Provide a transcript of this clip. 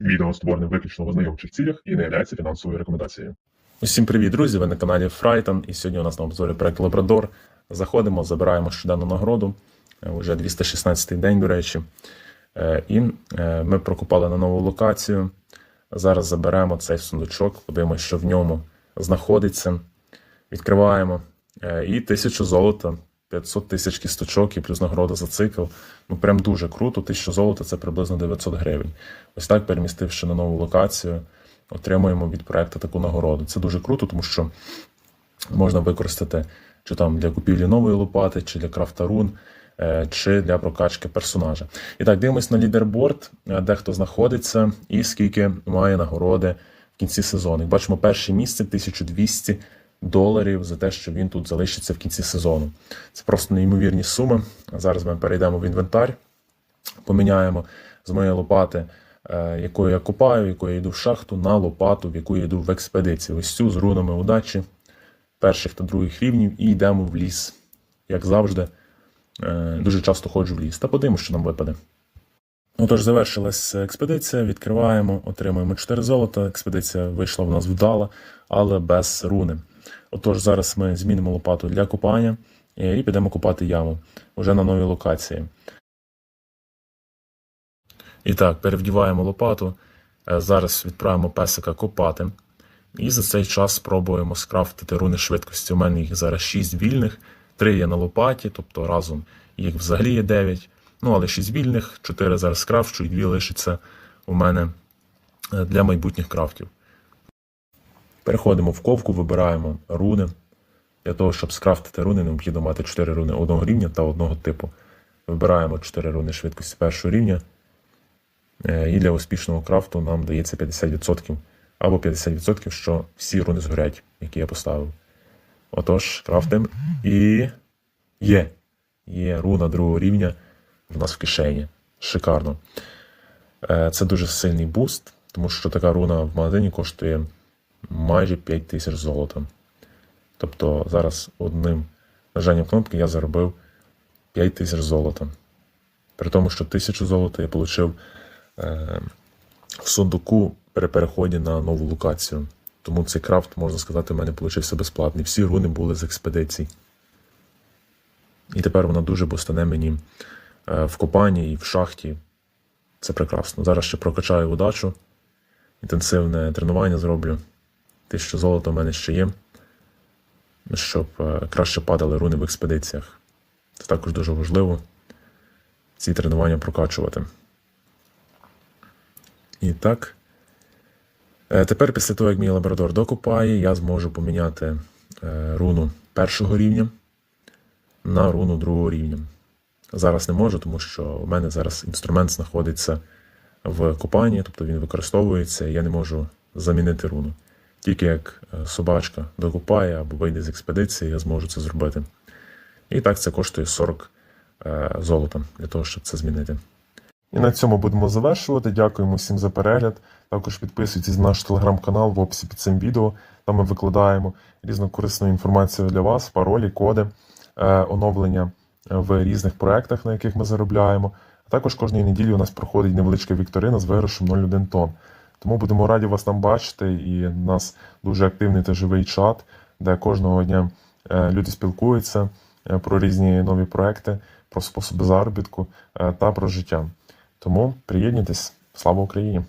Відео створене виключно в ознайомчих цілях і не є фінансовою рекомендацією. Усім привіт, друзі! Ви на каналі Фрайтон. І сьогодні у нас на обзорі проект Лабрадор. Заходимо, забираємо щоденну нагороду. Е, Уже 216-й день, до речі. Е, І е, ми прокупали на нову локацію. Зараз заберемо цей сундучок, подивимося, що в ньому знаходиться. Відкриваємо. Е, І 1000 золота, 500 тисяч кісточок і плюс нагорода за цикл. Ну прям дуже круто. 1000 золота це приблизно 900 гривень. Ось так, перемістивши на нову локацію, отримуємо від проекту таку нагороду. Це дуже круто, тому що можна використати чи там для купівлі нової лопати, чи для крафта рун, е, чи для прокачки персонажа. І так, дивимось на лідерборд, е, де хто знаходиться, і скільки має нагороди в кінці сезону. Бачимо, перше місце 1200 доларів за те, що він тут залишиться в кінці сезону. Це просто неймовірні суми. Зараз ми перейдемо в інвентар, поміняємо з моєї лопати, е, якою я копаю, якою я йду в шахту, на лопату, в яку я йду в експедицію. Ось цю з рунами удачі перших та других рівнів, і йдемо в ліс. Як завжди, е, дуже часто ходжу в ліс. Та подивимося, що нам випаде. Отож, завершилась експедиція, відкриваємо, отримуємо 4 золота. Експедиція вийшла в нас вдала, але без руни. Отож, зараз ми змінимо лопату для копання е, і підемо копати яму вже на новій локації. І так, перевдіваємо лопату. Е, Зараз відправимо песика копати. І за цей час спробуємо скрафтити руни швидкості. У мене їх зараз 6 вільних, 3 є на лопаті, тобто разом їх взагалі є 9. Ну, але 6 вільних, 4 зараз скрафчу і 2 лишаться у мене е, для майбутніх крафтів. Переходимо в ковку, вибираємо руни. Для того, щоб скрафтити руни, необхідно мати 4 руни одного рівня та одного типу. Вибираємо 4 руни швидкості першого рівня. Е, І для успішного крафту нам дається 50% або 50%, що всі руни згорять, які я поставив. Отож, крафтим. І є. Є руна другого рівня в нас в кишені. Шикарно. Е, Це дуже сильний буст, тому що така руна в магазині коштує майже 5 тисяч золота. Тобто зараз одним нажанням кнопки я заробив 5 тисяч золота. При тому, що 1000 золота я отримав е, в сундуку при переході на нову локацію. Тому цей крафт, можна сказати, в мене вийшов безплатний. Всі руни були з експедицій. І тепер вона дуже бустане мені е, в копанні і в шахті. Це прекрасно. Зараз ще прокачаю удачу, інтенсивне тренування зроблю. Тисячу золота в мене ще є, щоб е, краще падали руни в експедиціях. Це також дуже важливо ці тренування прокачувати. І так. Е, Тепер, після того, як мій лабрадор докопає, я зможу поміняти е, руну першого рівня на руну другого рівня. Зараз не можу, тому що у мене зараз інструмент знаходиться в копанні, тобто він використовується, і я не можу замінити руну. Тільки як е, собачка докопає або вийде з експедиції, я зможу це зробити. І так це коштує 40 е, золота для того, щоб це змінити. І на цьому будемо завершувати. Дякуємо всім за перегляд. Також підписуйтесь на наш телеграм-канал в описі під цим відео. Там ми викладаємо різну корисну інформацію для вас, паролі, коди, е, оновлення в різних проектах, на яких ми заробляємо. А також кожної неділі у нас проходить невеличка вікторина з виграшем 0,1 тонн. Тому будемо раді вас там бачити. І у нас дуже активний та живий чат, де кожного дня е, люди спілкуються е, про різні нові проекти, про способи заробітку е, та про життя. Тому приєднуйтесь. Слава Україні!